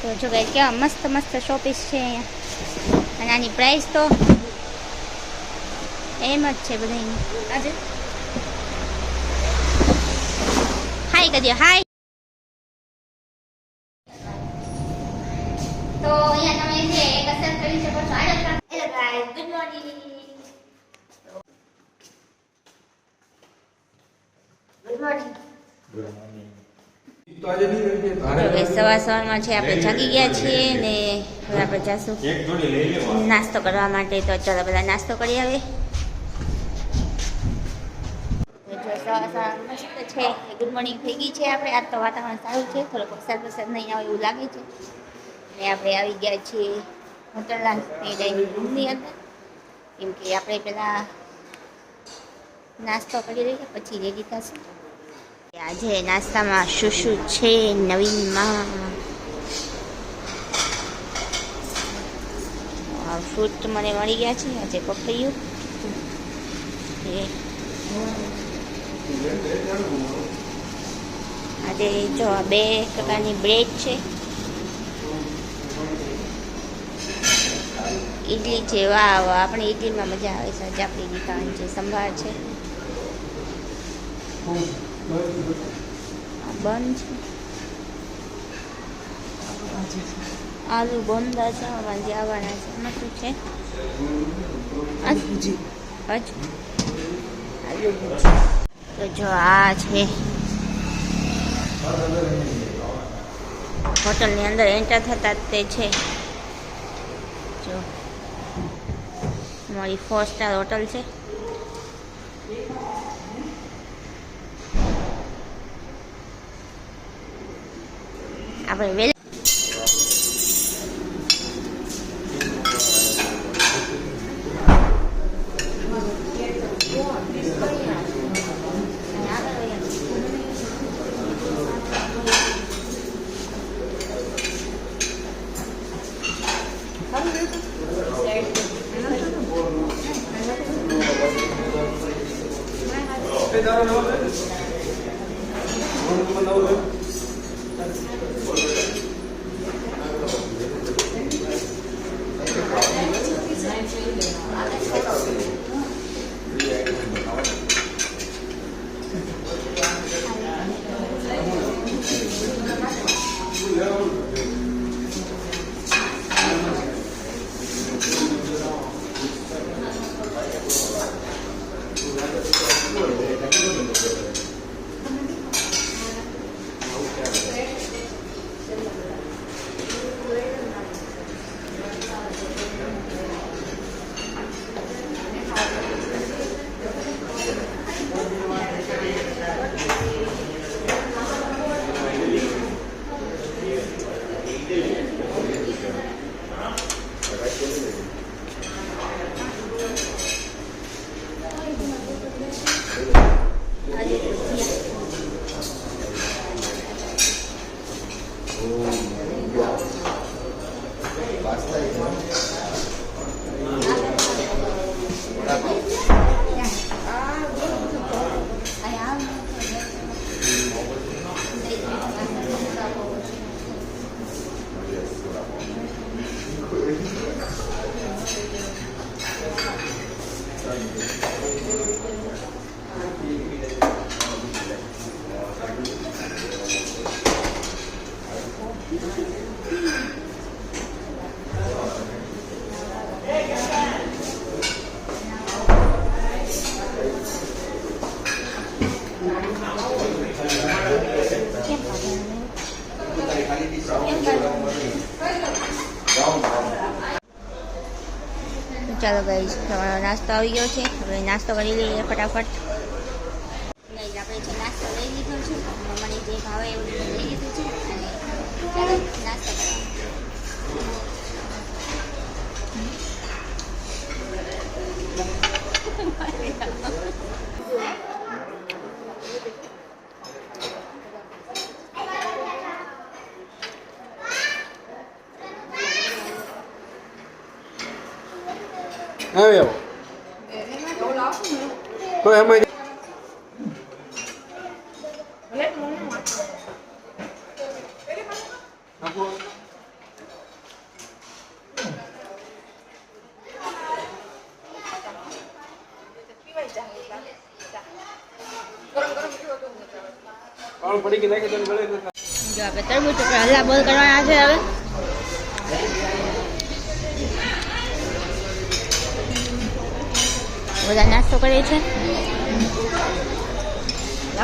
તો જો ભાઈ કેવા મસ્ત મસ્ત શોપીસ છે અહીંયા. અને આની પ્રાઇસ તો એમ જ છે બધાની. હાય કરી હાય તો અહીંયા તમે જે કસરત કરી શકો છો આડો hello guys good morning good morning હવે સવાર સવારમાં છે આપણે જાગી ગયા છીએ ને હવે આપણે જાશું નાસ્તો કરવા માટે. તો ચાલો બધા નાસ્તો કરી આવે. છે ગુડ મોર્નિંગ થઈ ગઈ છે આપણે. આજ તો વાતાવરણ સારું છે થોડોક વરસાદ વરસાદ નહીં આવે એવું લાગે છે. ને આપણે આવી ગયા છીએ હોટલના ડાઇનિંગ રૂમની અંદર. કેમ કે આપણે પહેલાં નાસ્તો કરી લઈએ પછી રેડી થશું. આજે નાસ્તામાં શું શું છે નવીનમાં ફ્રૂટ મને મળી ગયા છે, આજે પપૈયું. આજે જો આ બે પ્રકારની બ્રેડ છે. ઈડલી છે, વાહ આપણે ઈડલીમાં મજા આવે છે, આજે આપણી દુકાન છે સંભાર છે. બન છે. આલુ બોંદા છે આમાં જે આવવાના છે. એમાં શું છે? આલુ તો જો આ છે. હોટલની અંદર એન્ટર થતા તે છે. જો. મારી ફોર સ્ટાર હોટલ છે. આપણે વેલ નાસ્તો આવી ગયો છે હવે નાસ્તો કરી લઈએ ફટાફટ ગાઈસ આપણે છે નાસ્તો લઈ લીધો છે મને જે ભાવે એવું બધું લઈ લીધું છે અને ચાલો નાસ્તો કરવા આવ્યો તો એમાં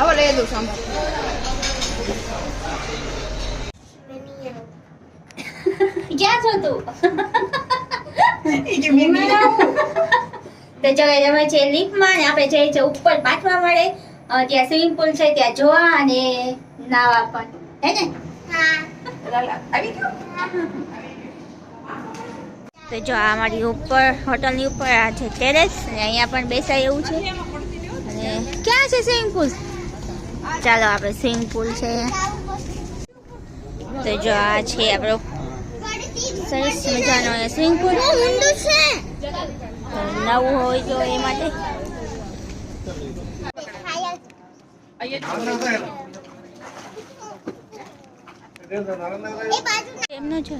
લાવો લઈ દઉં સાંભળ. ક્યાં છો તું? તો જો અમે છે લિફ્ટમાં ને આપણે જઈએ છે ઉપર પાંચમા મળે ત્યાં સ્વિમિંગ પુલ છે ત્યાં જોવા અને નાવા પણ. હે ને? આવી તો જો આ અમારી ઉપર હોટલની ઉપર આ છે ટેરેસ અને અહીંયા પણ બેસાય એવું છે. અને ક્યાં છે સ્વિમિંગ પુલ? ચાલો આપણે સ્વિમિંગ પુલ છે. તો જો આ છે આપણો સરસ મજાનો સ્વિમિંગ પુલ. નવું હોય તો એ માટે. એમનો છે.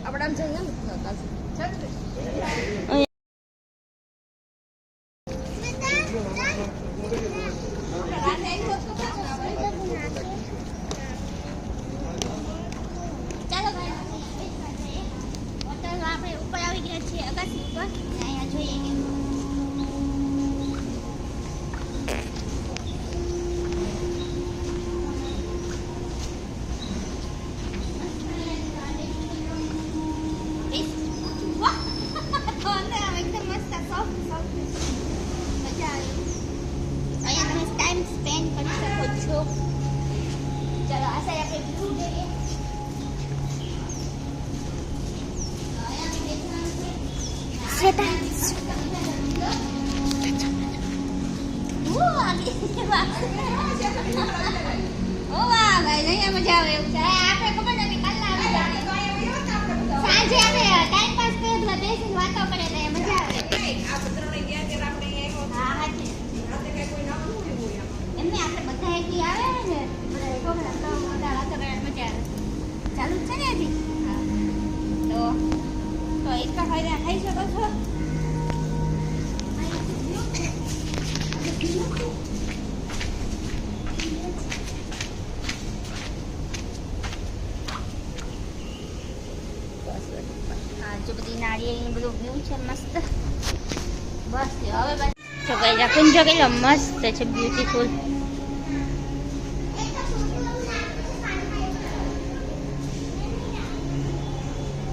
રાખું જો કેટલો મસ્ત છે બ્યુટીફુલ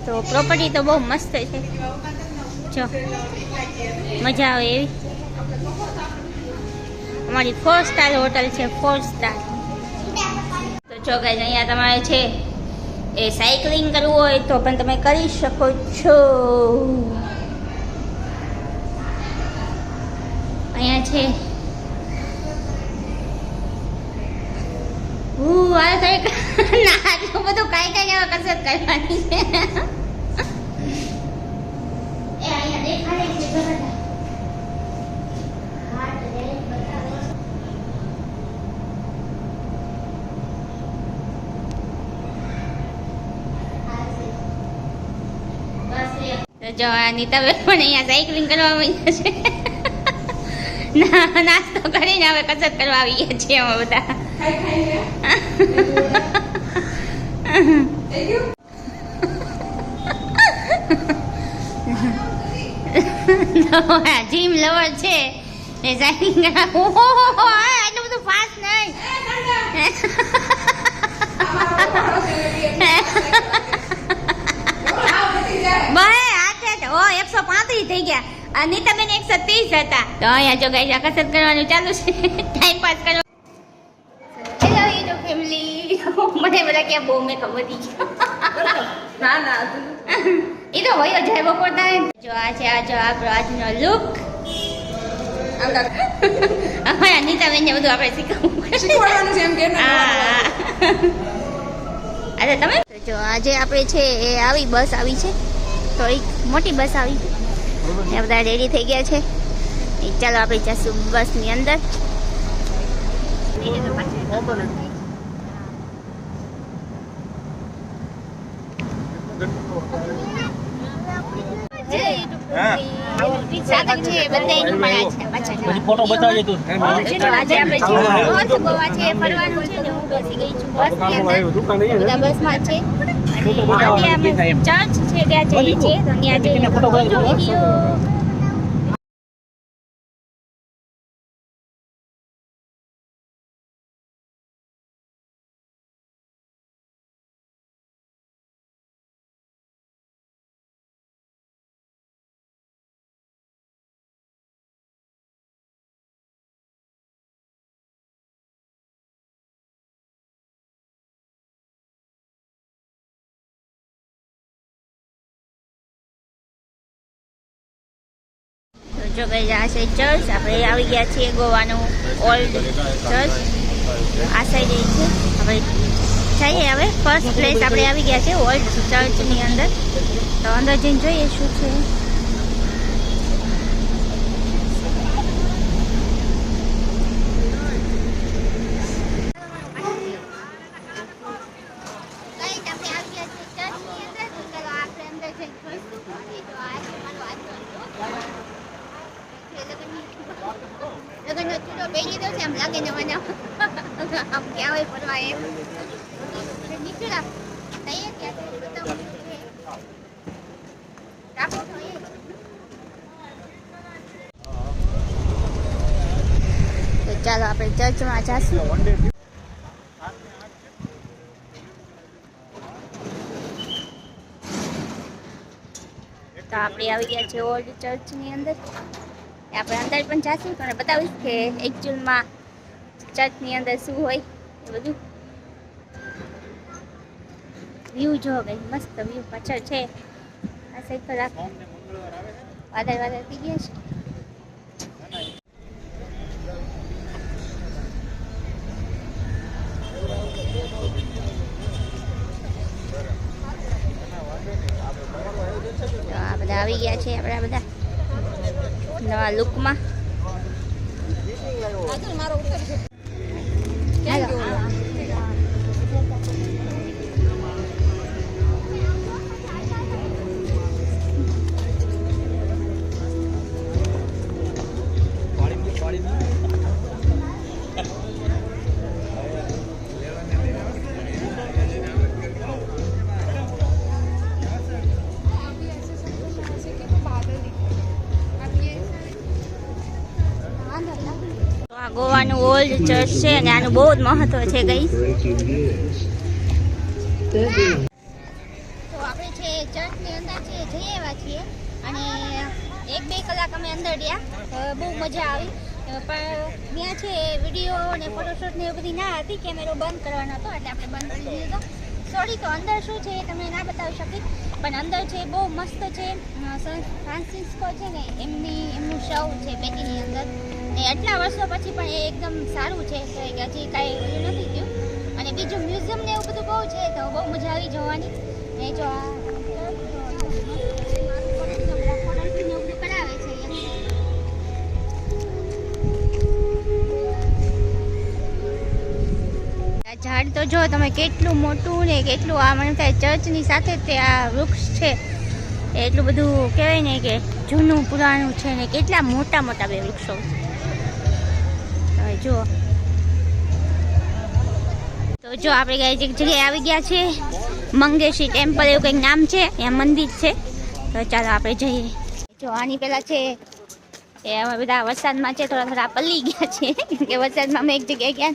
તો પ્રોપર્ટી તો બહુ મસ્ત છે જો મજા આવે એવી અમારી ફોર સ્ટાર હોટલ છે ફોર સ્ટાર તો જો ગાઈઝ અહીંયા તમારે છે એ સાયકલિંગ કરવું હોય તો પણ તમે કરી શકો છો અહીંયા છે આ ના, આટલું બધું કાંઈ કાંઈ એવા કસરત કરવાની છે જો નીતાબેન પણ અહીંયા સાયકલિંગ કરવા માંડ્યા છે. નાસ્તો કરીને હવે કસરત કરવા આવીએ છીએ અમે બધા. જીમ લવર છે. એ સાઈન ઓહો આટલું બધું ફાસ્ટ નહીં. બહે હાથે. ઓ, એકસો પાંત્રીસ થઈ ગયા. આ તમે એક ત્રીસ હતા. તો અહીંયા જો ગાઈસ આ કસરત કરવાનું ચાલુ છે. ટાઈમ પાસ કરવા હેલો યુટ્યુબ ફેમિલી મને બધા ક્યાં બહુ મેં ખબર હતી ના ના. એ તો હોય જાય બપોર time. જો આ છે આ જો આપણો આજનો લુક અમારા નીતાબેનને બધું આપણે શીખવવું. પડશે. શીખવાડવાનું છે એમ કે હા. અરે તમે? જો આજે આપણે છે એ આવી બસ આવી છે. થોડીક મોટી બસ આવી એ બધા રેડી થઈ ગયા છે. ચાલો આપણે જઈશું બસની અંદર. ફોટો બતાવજે છે. આજે અમે ચર્ચ છે ત્યાં જઈએ છીએ તો ત્યાં જો કે આ છે ચર્ચ. આપણે આવી ગયા છીએ ગોવાનું ઓલ્ડ ચર્ચ. આ સાઈડ છે. આપણે જઈએ હવે. ફર્સ્ટ પ્લેસ આપણે આવી ગયા છે ઓલ્ડ ચર્ચની અંદર. તો અંદર જઈને જોઈએ શું છે ગાઈસ આપણે આવી ગયા છે ચર્ચની અંદર તો ચાલો આપણે અંદર જઈને જોઈશું અને જો આ છે મારો આજનો લગ્નનો ચૂડો પહેરી લીધો છે આમ લાગે ને મને આમ ક્યાં હોય ફરવા એમ નીકળ્યા થઈએ ત્યાં બતાવું ટ્રાફિક હોય તો ચાલો આપણે ચર્ચમાં જાશું તો આપણે આવી ગયા છે ઓલ્ડ ચર્ચની અંદર. આપણે અંદર પણ જાશું પણ બતાવીશ કે એકચ્યુઅલમાં ચર્ચની અંદર શું હોય એ બધું. વ્યૂ જો ગઈ મસ્ત વ્યૂ પાછળ છે. આ સાઈડ પર વાદળ વાદળ થઈ ગયા છે તો આ બધા આવી ગયા છે આપણા બધા નવા લુકમાં આ ગોવાનું ઓલ્ડ ચર્ચ છે અને આનું બહુ જ મહત્વ છે ગઈ. તો આપણે છે ચર્ચની અંદર છે જઈ આવ્યા છીએ અને એક બે કલાક અમે અંદર રહ્યા બહુ મજા આવી. પણ ત્યાં છે વીડિયો અને ફોટોશૂટ ને એ બધી ના હતી કેમેરો બંધ કરવાનો હતો, એટલે આપણે બંધ કરી દીધો સોરી તો અંદર શું છે એ તમને ના બતાવી શકી, પણ અંદર છે બહુ મસ્ત છે ફ્રાન્સિસ્કો છે ને, એમની, એમનું શવ છે પેટીની અંદર. ને આટલા વર્ષો પછી પણ એ એકદમ સારું છે હજી કાંઈ ઓલું નથી થયું અને બીજું મ્યુઝિયમ ને એવું બધું બહુ છે, તો બહુ મજા આવી જવાની. ને જો આ ઝાડ તો જો તમે કેટલું મોટું ને કેટલું આ મને થાય ચર્ચની સાથે તે આ વૃક્ષ છે. એટલું બધું કહેવાય ને કે જૂનું પુરાણું છે ને કેટલા મોટા મોટા બે વૃક્ષો. છે જુઓ તો જો આપણે કઈ એક જગ્યાએ આવી ગયા છે. મંગેશી ટેમ્પલ એવું કંઈક નામ છે, ત્યાં મંદિર છે. તો ચાલો આપણે જઈએ. જો આની પહેલાં છે એ અમે બધા વરસાદમાં છે, થોડા થોડા પલ્લી ગયા છે. કે વરસાદમાં અમે એક જગ્યાએ ગયા.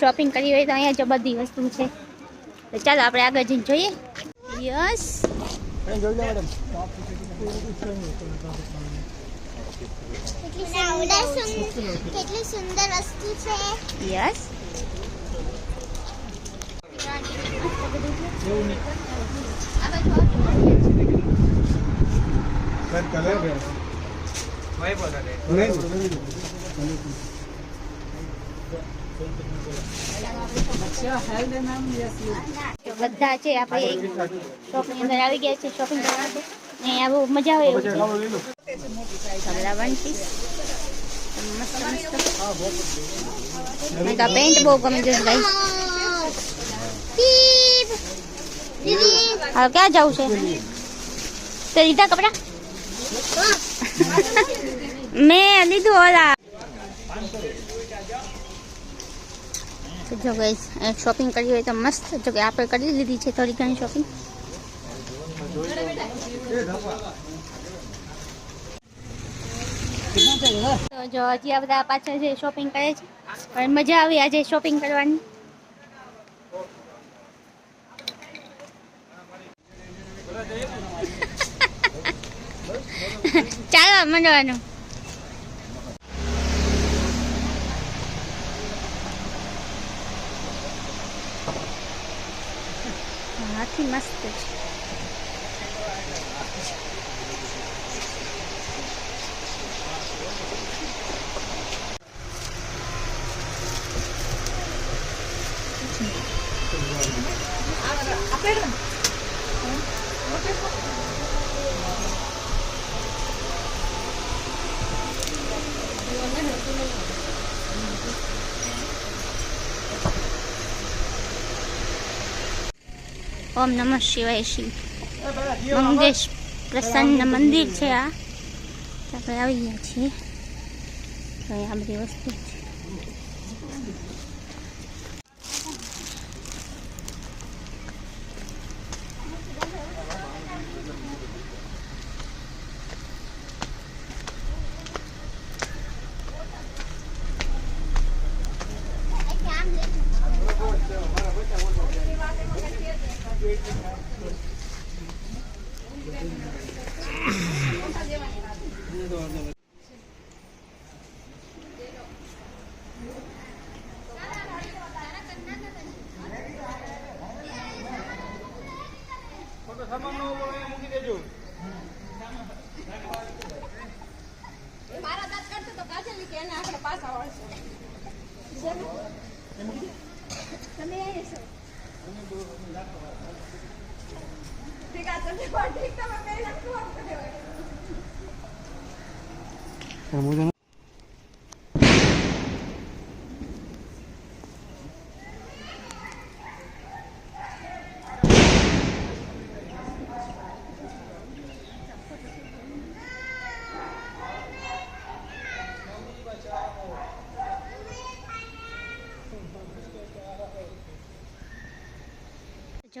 શોપિંગ કરી હોય તો અહીંયા જો બધી વસ્તુ છે. તો ચાલો આપણે આગળ જઈને જોઈએ. યસ. કેટલી સુંદર વસ્તુ છે યસ તો બધા છે આપણે શોપની અંદર આવી ગયા છે શોપિંગ કરવા માટે ને અહીંયા બહુ મજા આવે એવું છે. તો વન પીસ મસ્ત મસ્ત મને તો પેન્ટ બહુ ગમે છે ગાઈસ. દીદી હવે ક્યાં જવું છે? તે લીધા કપડા? મેં લીધું ઓલા. જો guys, શોપિંગ કરવી હોય તો મસ્ત જો કે આપણે કરી લીધી છે થોડી ઘણી શોપિંગ જો હજી આ બધા પાછળ છે શોપિંગ કરે છે. પણ મજા આવી આજે શોપિંગ કરવાની. ચાલવા મંડવાનું. હાથી મસ્ત છે. ઓમ નમઃ શિવાય શિવ. મંગેશ પ્રસન્ન મંદિર છે આ. આપણે આવી ગયા છીએ. તો આ બધી વસ્તુ છે ખોટો સામાન નો હોય એ મૂકી દેજો મારા દાંત કાઢશે તો કાજલ કે એને આપણે પાછા વળશે તમે અહીં છો ઠીક આ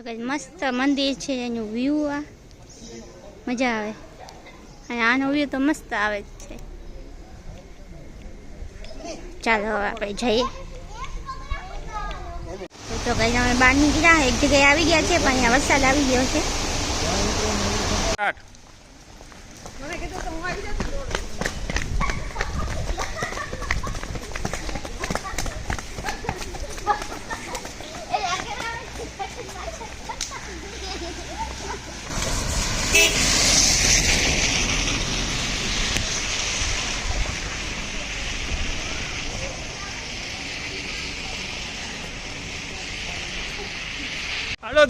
તમે પણ ઠીક તમે પહેલા શું આપો દેવાય જો કે મસ્ત મંદિર છે, એનું વ્યૂ આ. મજા આવે. અને આનો વ્યૂ તો મસ્ત આવે જ છે. ચાલો હવે આપણે જઈએ. તો કઈ અમે બહાર નીકળ્યા, એક જગ્યાએ આવી ગયા છે પણ અહીંયા વરસાદ આવી ગયો છે મને કીધું તો હું આવી જતો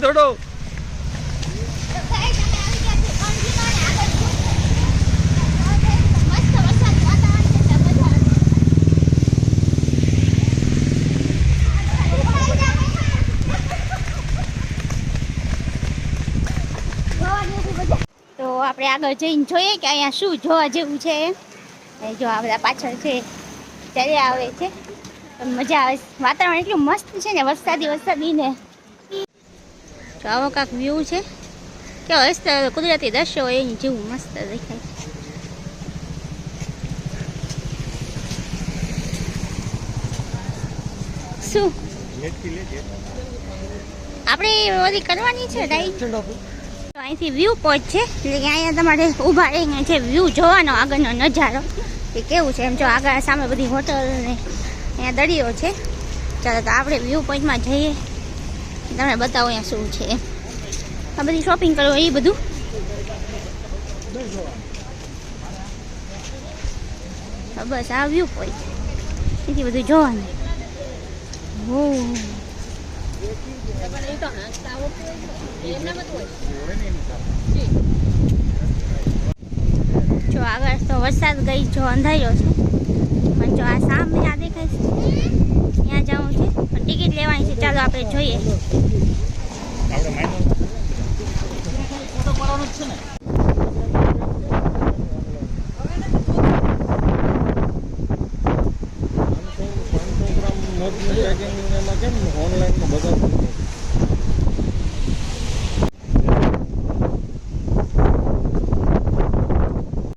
તો આપણે આગળ જઈને જોઈએ કે અહીંયા શું જોવા જેવું છે. જો આ બધા પાછળ છે ત્યારે આવે છે. મજા આવે. વાતાવરણ એટલું મસ્ત છે ને, વરસાદી વરસાદી ને તો આવો કાંક વ્યૂ છે. કે હસ્ત કુદરતી દ્રશ્યો હોય એની જેવું મસ્ત દેખાય. શું? આપણે બધી કરવાની છે તો અહીંથી વ્યૂ પોઈન્ટ છે. એટલે અહીંયા તમારે ઊભા રહીને છે વ્યૂ જોવાનો આગળનો નજારો કે કેવું છે? એમ જો આગળ સામે બધી હોટલ ને અહીંયા દરિયો છે. ચાલો તો આપણે વ્યૂ પોઈન્ટમાં જઈએ. તમને બતાવો અહીંયા શું છે. આ બધી શોપિંગ કરો, એ બધું? બસ આવ્યું કોઈ એથી બધું જોવાનું. હો. જો આગળ તો વરસાદ ગઈ, જો અંધાર્યો છે. પણ જો આ સામે આ દેખાય છે. ત્યાં જવું છે. પણ ટિકિટ લેવાની છે. ચાલો આપણે જોઈએ. જવાનું જ છે ને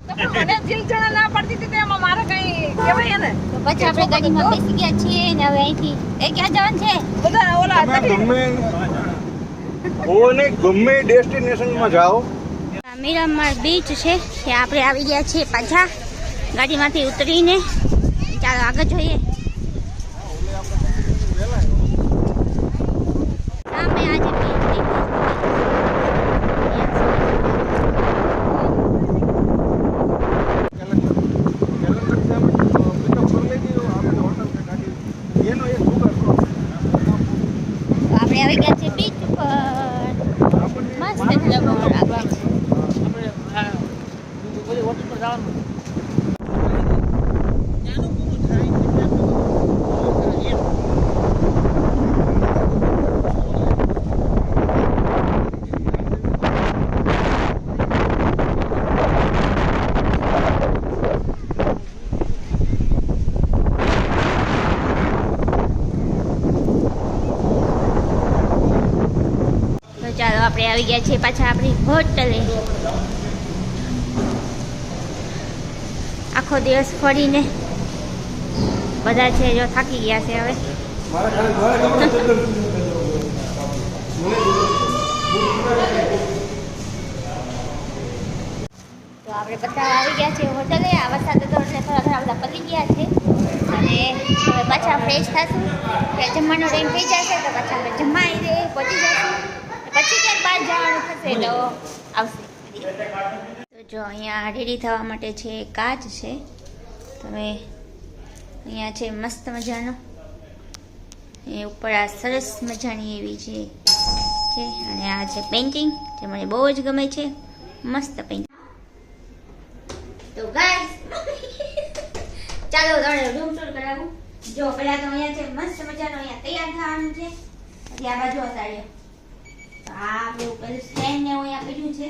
તો મને જીલ જણા ના પડતી હતી તેમાં મારે કઈ કહેવાય ને પછી આપણે ગાડીમાં બેસી ગયા છીએ. હવે અહીંથી. એ ક્યાં જવાનું છે? બધા ઓલા ગમે કોને ગમે ડેસ્ટિનેશનમાં જાઓ. આ બીચ છે ત્યાં આપણે આવી ગયા છીએ પાછા. ગાડીમાંથી ઉતરીને ચાલો આગળ જોઈએ સામે આજે બીચ એનો એક જુગાડ કરો. આપણે આવી ગયા છીએ બીચ ઉપર મસ્ત જમવાનું રાખે છે આપણે આ બધી હોટલ પર જવાનું ત્યાંનું પૂરું થાય એટલે એમ. તો ચાલો આપણે આવી ગયા છીએ પાછા આપણી હોટલે. આખો દિવસ ફરીને બધા છે જો થાકી ગયા છે હવે. તો આપણે બધા આવી ગયા છે હોટલે. આ વરસાદ હતો એટલે પતી ગયા છે. અને હવે પાછા ફ્રેશ થશું. જમવાનો ટાઈમ થઈ જશે તો પાછા આપણે જમાઈ દે પહોંચી જશું પછી ક્યાંક બહાર જવાનું થશે તો આવશે. તો જો અહીંયા રેડી થવા માટે છે કાચ છે. તમે અહીંયા છે મસ્ત મજાનો. એ ઉપર આ સરસ મજાની એવી છે છે અને આ છે પેઇન્ટિંગ જે મને બહુ જ ગમે છે. મસ્ત પેઇન્ટિંગ તો ગાઈસ ચાલો તમને રૂમ ટૂર કરાવું. જો પેલા તો અહીંયા છે મસ્ત મજાનો અહીંયા તૈયાર થવાનું છે. આ બાજુ તો આ પેલું સ્ટેન્ડ ને એવું પડ્યું છે.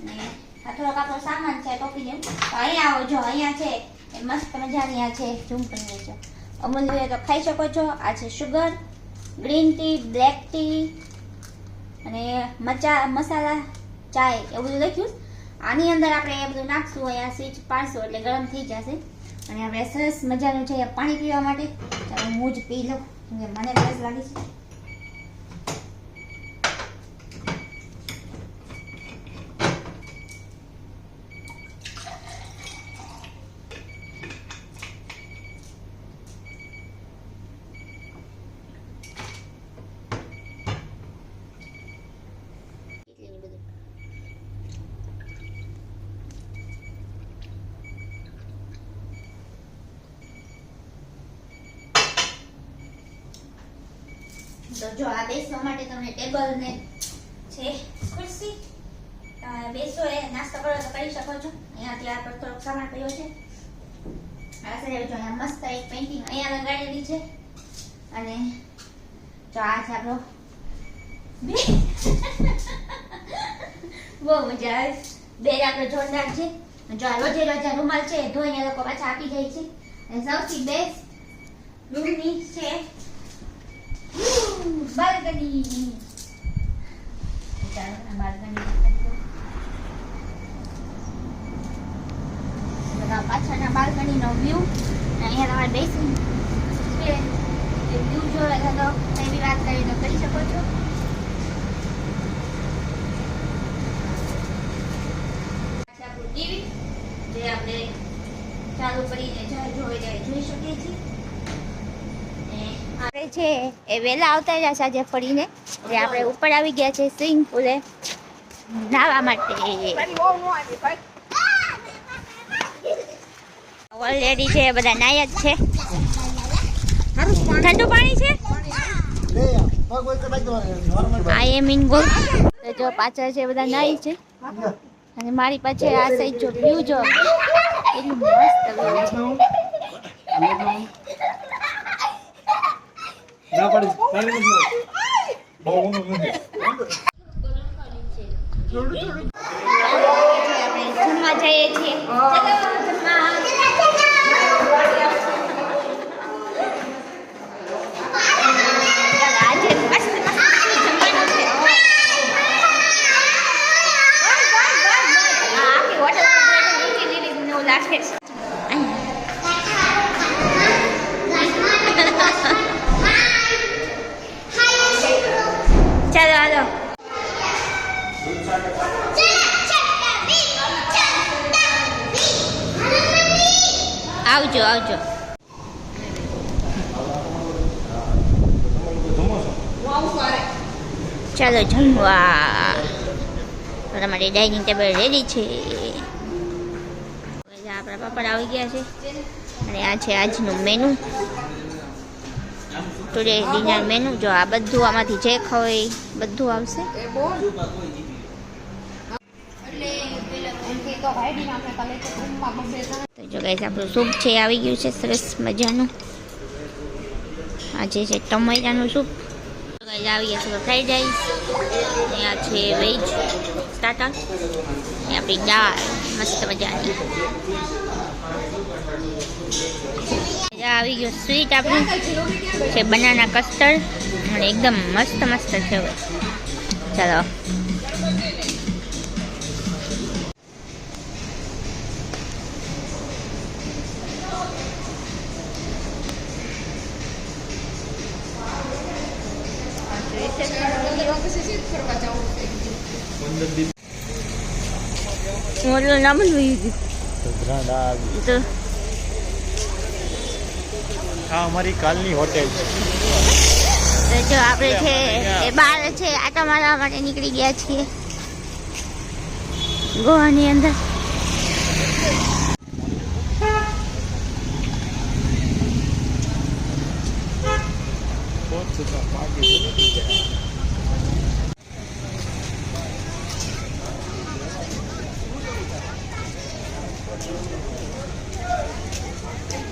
અને આ થોડોક આપણો સામાન છે ટોપીને તો અહીંયા આવો, જો, અહીંયા છે. એ મસ્ત મજાની આ છે, ઝૂમ કરી લેજો. અમૂલ જોઈએ તો ખાઈ શકો છો. આ છે sugar green tea black tea અને મચા, મસાલા, ચાય એવું બધું લખ્યું. આની અંદર આપણે એ બધું નાખશું, અહીંયા સ્વિચ પાડશું, એટલે ગરમ થઈ જશે. અને આપણે સરસ મજાનું છે પાણી પીવા માટે. ચાલો હું જ પી લઉં મને તરસ લાગી છે કેટલીની બધું તો જો આ ટેબલ ને છે, ખુરશી. બેસો એ, નાસ્તો કરો તો કરી શકો છો. અહીંયાથી આ પર થોડોક સામાન પડ્યો છે. આ સાઈડ જો અહીંયા મસ્ત એક પેઇન્ટિંગ અહીંયા લગાડેલી છે. અને જો આ છે આપણો બહુ મજા આવે. બે આપણો જોરદાર છે. જો આ રોજે રોજા રૂમાલ છે ધોઈને લોકો પાછા આપી જાય છે. અને સૌથી બેસ્ટ રૂમની છે. બાલ્કની. બધા પાછળના બાલ્કનીનો વ્યૂ અહીંયા બેસી વ્યૂ જોવે તો એવી વાત કરી તો કરી શકો છો. ટીવી, જે આપણે ચાલુ કરીને જોઈ ત્યારે જોઈ શકીએ છીએ. આપણે છે. એ વહેલા આવતા રહ્યા આજે ફરીને એટલે આપણે ઉપર આવી ગયા છે સ્વિમિંગ પુલે નાહવા માટે. ઓલરેડી છે, બધા નાય જ છે. ઠંડુ પાણી છે? ગોલ જો પાછળ છે, બધા નાય છે. અને મારી પાસે આ સાઈડ જો વ્યૂ જો. એટલું મસ્ત 来来来来，老公的问题。આવજો આવજો. ચાલો, જમવા. તમારી ડાઇનિંગ ટેબલ રેડી છે. આપણા પાપડ આવી ગયા છે. અને આ છે આજનું મેનુ ટુડે ડિનર મેનુ જો આ બધું આમાંથી જે ખાવ બધું આવશે. તો જો ગાઈસ આપણું સૂપ છે, આવી ગયું છે, સરસ મજાનું. આ જે છે ટમેટાનું સૂપ. ગાઈસ આવી ગયા છે ફ્રાઈડ રાઈસ આ છે વેજ સ્ટાર્ટર અને આપણી દાળ, મસ્ત મજાની. આવી ગયો સ્વીટ આપણું. છે બનાના કસ્ટર્ડ અને એકદમ મસ્ત મસ્ત છે. ચાલો. મોટલું નામ જ વહી ગયું. તો આ અમારી કાલની હોટેલ છે. જો આપણે છે એ બહાર છે આટા મારવા માટે નીકળી ગયા છીએ. ગોવાની અંદર. તો Thank you.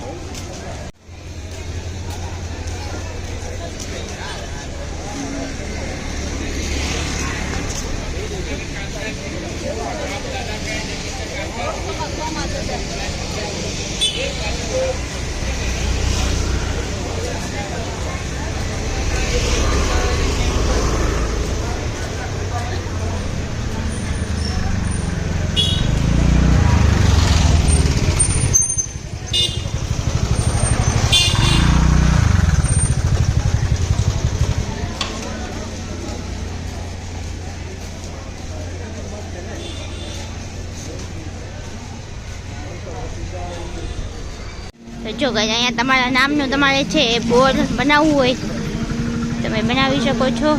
જો guys, અહીંયા તમારા નામનું તમારે છે બોર્ડ બનાવવું હોય. તમે બનાવી શકો છો.